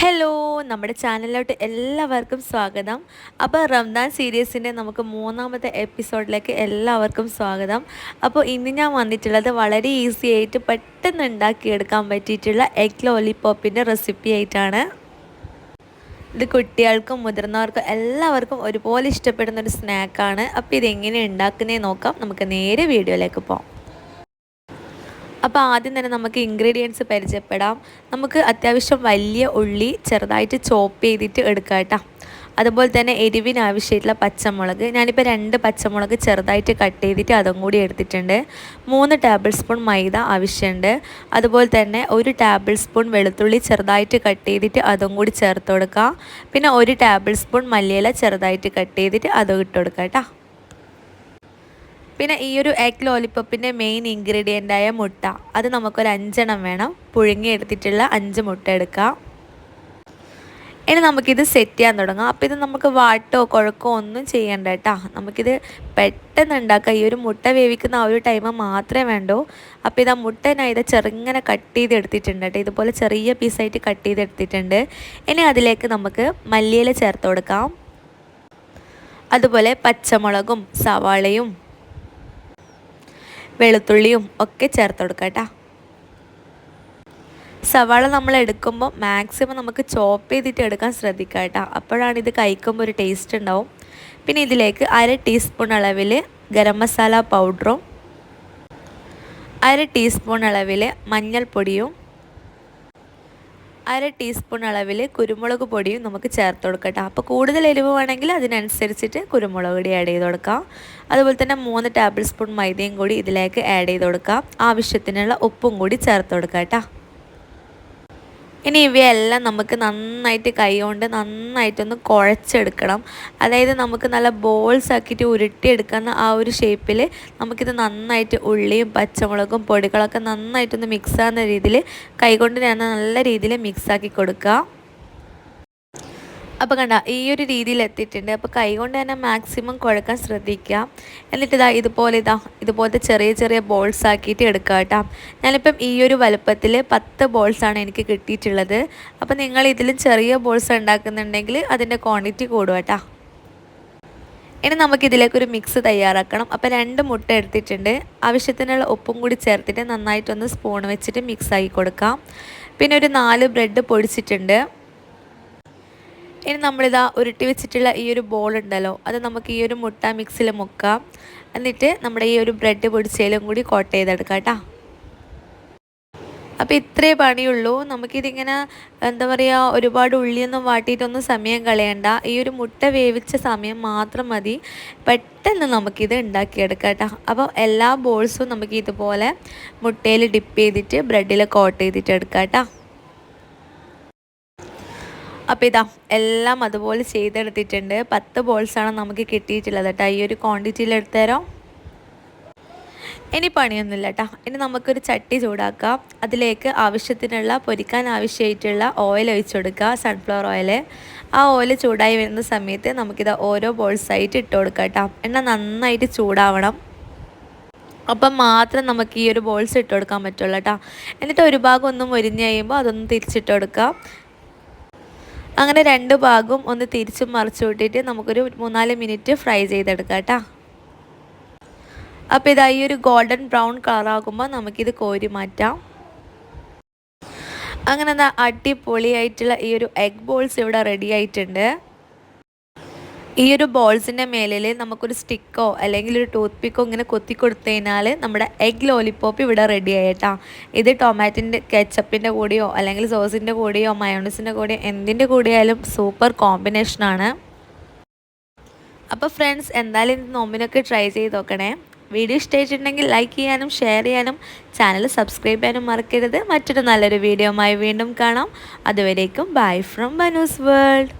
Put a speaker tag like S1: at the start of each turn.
S1: Hello നമ്മുടെ ചാനലിലോട്ട് എല്ലാവർക്കും സ്വാഗതം. അപ്പോൾ റംദാൻ സീരീസിന്റെ നമുക്ക് മൂന്നാമത്തെ എപ്പിസോഡിലേക്ക് എല്ലാവർക്കും സ്വാഗതം. അപ്പോൾ ഇന്ന് ഞാൻ വന്നിട്ടുള്ളത് വളരെ ഈസി ആയിട്ട് പെട്ടെന്ന് ഉണ്ടാക്കിയെടുക്കാൻ പറ്റിയിട്ടുള്ള എഗ് ലോലിപോപ്പിന്റെ റെസിപ്പി ആയിട്ടാണ്. ഇത് കുട്ടികൾക്കും മുതിർന്നവർക്കും എല്ലാവർക്കും ഒരുപോലെ ഇഷ്ടപ്പെടുന്ന ഒരു സ്നാക്കാണ്. അപ്പോൾ ഇതെങ്ങനെ ഉണ്ടാക്കുന്നതെന്ന് നോക്കാം. നമുക്ക് നേരെ വീഡിയോയിലേക്ക് പോകാം. അപ്പോൾ ആദ്യം തന്നെ നമുക്ക് ഇൻഗ്രീഡിയൻസ് പരിചയപ്പെടാം. നമുക്ക് അത്യാവശ്യം വലിയ ഉള്ളി ചെറുതായിട്ട് ചോപ്പ് ചെയ്തിട്ട് എടുക്കാം കേട്ടോ. അതുപോലെ തന്നെ എരിവിന് ആവശ്യമായിട്ടുള്ള പച്ചമുളക്. ഞാനിപ്പോൾ രണ്ട് പച്ചമുളക് ചെറുതായിട്ട് കട്ട് ചെയ്തിട്ട് അതും കൂടി എടുത്തിട്ടുണ്ട്. മൂന്ന് ടേബിൾ സ്പൂൺ മൈദ ആവശ്യമുണ്ട്. അതുപോലെ തന്നെ ഒരു ടേബിൾ സ്പൂൺ വെളുത്തുള്ളി ചെറുതായിട്ട് കട്ട് ചെയ്തിട്ട് അതും കൂടി ചേർത്ത് കൊടുക്കുക പിന്നെ ഒരു ടേബിൾ സ്പൂൺ മല്ലിയില ചെറുതായിട്ട് കട്ട് ചെയ്തിട്ട് അതും ഇട്ട് കൊടുക്കാം കേട്ടോ. പിന്നെ ഈ ഒരു എഗ് ലോലിപ്പപ്പിന്റെ മെയിൻ ഇൻഗ്രീഡിയന്റായ മുട്ട. അത് നമുക്കൊരു അഞ്ചെണ്ണം വേണം. പുഴുങ്ങി എടുത്തിട്ടുള്ള അഞ്ച് മുട്ട എടുക്കാം. ഇനി നമുക്കിത് സെറ്റ് ചെയ്യാൻ തുടങ്ങാം. അപ്പോൾ ഇത് നമുക്ക് വാട്ടോ കുഴക്കോ ഒന്നും ചെയ്യണ്ട കേട്ടോ. നമുക്കിത് പെട്ടെന്ന് ഉണ്ടാക്കാം. ഈ ഒരു മുട്ട വേവിക്കുന്ന ആ ഒരു ടൈം മാത്രമേ വേണ്ടൂ. അപ്പോൾ ഇത് ആ മുട്ട ഇത് ചെറുങ്ങനെ കട്ട് ചെയ്തെടുത്തിട്ടുണ്ട് കേട്ടോ. ഇതുപോലെ ചെറിയ പീസായിട്ട് കട്ട് ചെയ്തെടുത്തിട്ടുണ്ട്. ഇനി അതിലേക്ക് നമുക്ക് മല്ലിയില ചേർത്ത് കൊടുക്കാം. അതുപോലെ പച്ചമുളകും സവാളയും വെളുത്തുള്ളിയും ഒക്കെ ചേർത്ത് കൊടുക്കാം കേട്ടോ. സവാള നമ്മൾ എടുക്കുമ്പോൾ മാക്സിമം നമുക്ക് ചോപ്പ് ചെയ്തിട്ട് എടുക്കാൻ ശ്രദ്ധിക്കുക കേട്ടോ. അപ്പോഴാണ് ഇത് കഴിക്കുമ്പോൾ ഒരു ടേസ്റ്റ് ഉണ്ടാവും. പിന്നെ ഇതിലേക്ക് അര ടീസ്പൂൺ അളവിൽ ഗരം മസാല പൗഡറും അര ടീസ്പൂൺ അളവിൽ മഞ്ഞൾപ്പൊടിയും അര ടീസ്പൂൺ അളവിൽ കുരുമുളക് പൊടിയും നമുക്ക് ചേർത്ത് കൊടുക്കട്ടെ. അപ്പോൾ കൂടുതൽ എരിവ് വേണമെങ്കിൽ അതിനനുസരിച്ചിട്ട് കുരുമുളക് പൊടി ആഡ് ചെയ്ത് കൊടുക്കാം. അതുപോലെ തന്നെ മൂന്ന് ടേബിൾ സ്പൂൺ മൈദയും കൂടി ഇതിലേക്ക് ആഡ് ചെയ്ത് കൊടുക്കാം. ആവശ്യത്തിനുള്ള ഉപ്പും കൂടി ചേർത്ത് കൊടുക്കാം കേട്ടോ. ഇനി ഇവയെല്ലാം നമുക്ക് നന്നായിട്ട് കൈകൊണ്ട് നന്നായിട്ടൊന്ന് കുഴച്ചെടുക്കണം. അതായത് നമുക്ക് നല്ല ബോൾസ് ആക്കിയിട്ട് ഉരുട്ടിയെടുക്കുന്ന ആ ഒരു ഷേപ്പിൽ നമുക്കിത് നന്നായിട്ട് ഉള്ളിയും പച്ചമുളകും പൊടികളൊക്കെ നന്നായിട്ടൊന്ന് മിക്സ് ആകുന്ന രീതിയിൽ കൈകൊണ്ട് ഞാൻ നല്ല രീതിയിൽ മിക്സാക്കി കൊടുക്കുക. അപ്പോൾ കണ്ട ഈ ഒരു രീതിയിൽ എത്തിയിട്ടുണ്ട്. അപ്പോൾ കൈകൊണ്ട് തന്നെ മാക്സിമം കുഴക്കാൻ ശ്രദ്ധിക്കുക. എന്നിട്ട് ഇതാ ഇതുപോലെ ഇതാ ഇതുപോലത്തെ ചെറിയ ചെറിയ ബോൾസ് ആക്കിയിട്ട് എടുക്കുക കേട്ടോ. ഞാനിപ്പം ഈ ഒരു വലുപ്പത്തിൽ പത്ത് ബോൾസാണ് എനിക്ക് കിട്ടിയിട്ടുള്ളത്. അപ്പോൾ നിങ്ങൾ ഇതിലും ചെറിയ ബോൾസ് ഉണ്ടാക്കുന്നുണ്ടെങ്കിൽ അതിന്റെ ക്വാണ്ടിറ്റി കൂടുക കേട്ടോ. ഇനി നമുക്കിതിലേക്കൊരു മിക്സ് തയ്യാറാക്കണം. അപ്പോൾ രണ്ട് മുട്ട എടുത്തിട്ടുണ്ട്. ആവശ്യത്തിനുള്ള ഉപ്പും കൂടി ചേർത്തിട്ട് നന്നായിട്ടൊന്ന് സ്പൂൺ വെച്ചിട്ട് മിക്സ് ആക്കി കൊടുക്കാം. പിന്നെ ഒരു നാല് ബ്രെഡ് പൊടിച്ചിട്ടുണ്ട്. ഇനി നമ്മളിതാ ഉരുട്ടി വെച്ചിട്ടുള്ള ഈ ഒരു ബോൾ ഉണ്ടല്ലോ അത് നമുക്ക് ഈ ഒരു മുട്ട മിക്സിൽ മുക്കാം. എന്നിട്ട് നമ്മുടെ ഈ ഒരു ബ്രെഡ് പൊടിച്ചതിലും കൂടി കോട്ട് ചെയ്തെടുക്കാം കേട്ടോ. അപ്പോൾ ഇത്രേ പണിയുള്ളൂ. നമുക്കിതിങ്ങനെ എന്താ പറയുക ഒരുപാട് ഉള്ളിയൊന്നും വാട്ടിയിട്ടൊന്നും സമയം കളയണ്ട. ഈ ഒരു മുട്ട വേവിച്ച സമയം മാത്രം മതി. പെട്ടെന്ന് നമുക്കിത് ഉണ്ടാക്കിയെടുക്കാം കേട്ടോ. അപ്പോൾ എല്ലാ ബോൾസും നമുക്ക് ഇതുപോലെ മുട്ടയിൽ ഡിപ്പ് ചെയ്തിട്ട് ബ്രെഡിൽ കോട്ട് ചെയ്തിട്ട് എടുക്കാം കേട്ടോ. അപ്പോൾ ഇതാ എല്ലാം അതുപോലെ ചെയ്തെടുത്തിട്ടുണ്ട്. പത്ത് ബോൾസാണ് നമുക്ക് കിട്ടിയിട്ടുള്ളത് കേട്ടോ. ഈ ഒരു ക്വാണ്ടിറ്റിയിൽ എടുത്തുതരാം ഇനി പണിയൊന്നുമില്ല കേട്ടോ. ഇനി നമുക്കൊരു ചട്ടി ചൂടാക്കാം. അതിലേക്ക് ആവശ്യത്തിനുള്ള പൊരിക്കാൻ ആവശ്യമായിട്ടുള്ള ഓയിൽ ഒഴിച്ചു കൊടുക്കുക. സൺഫ്ലവർ ഓയിൽ ആ ഓയിൽ ചൂടായി വരുന്ന സമയത്ത് നമുക്കിത് ഓരോ ബോൾസായിട്ട് ഇട്ട് കൊടുക്കാം കേട്ടോ. എണ്ണ നന്നായിട്ട് ചൂടാവണം. അപ്പം മാത്രം നമുക്ക് ഈ ഒരു ബോൾസ് ഇട്ട് കൊടുക്കാൻ പറ്റുള്ളൂ കേട്ടോ. എന്നിട്ട് ഒരു ഭാഗം ഒന്നും മുരിഞ്ഞ് കഴിയുമ്പോൾ അതൊന്ന് തിരിച്ചിട്ട് കൊടുക്കുക. അങ്ങനെ രണ്ട് ഭാഗവും ഒന്ന് തിരിച്ചും മറിച്ചു വിട്ടിട്ട് നമുക്കൊരു മൂന്നാൽ മിനിറ്റ് ഫ്രൈ ചെയ്തെടുക്കാം കേട്ടോ. അപ്പോൾ ഇതാ ഈ ഒരു ഗോൾഡൻ ബ്രൗൺ കളറാകുമ്പോൾ നമുക്കിത് കോരി മാറ്റാം. അങ്ങനെ എന്താ അടിപൊളിയായിട്ടുള്ള ഈ ഒരു എഗ് ബോൾസ് ഇവിടെ റെഡി ആയിട്ടുണ്ട്. ഈ ഒരു ബോൾസിന്റെ മേലിൽ നമുക്കൊരു സ്റ്റിക്കോ അല്ലെങ്കിൽ ഒരു ടൂത്ത് പിക്കോ ഇങ്ങനെ കൊത്തി കൊടുത്തു കഴിഞ്ഞാൽ നമ്മുടെ എഗ് ലോലിപ്പോപ്പ് ഇവിടെ റെഡി ആയിട്ടാ ഇത് ടൊമാറ്റോന്റെ കെച്ചപ്പിന്റെ കൂടെയോ അല്ലെങ്കിൽ സോസിന്റെ കൂടെയോ മയോണീസിന്റെ കൂടെയോ എന്തിന്റെ കൂടെയായാലും സൂപ്പർ കോമ്പിനേഷനാണ് അപ്പോൾ ഫ്രണ്ട്സ് എന്തായാലും ഇത് നോമ്പിനൊക്കെ ട്രൈ ചെയ്ത് നോക്കണേ. വീഡിയോ ഇഷ്ടമായിട്ടുണ്ടെങ്കിൽ ലൈക്ക് ചെയ്യാനും ഷെയർ ചെയ്യാനും ചാനൽ സബ്സ്ക്രൈബ് ചെയ്യാനും മറക്കരുത്. മറ്റൊരു നല്ലൊരു വീഡിയോയുമായി വീണ്ടും കാണാം. അതുവരേക്കും ബൈ ഫ്രം ബനൂസ് വേൾഡ്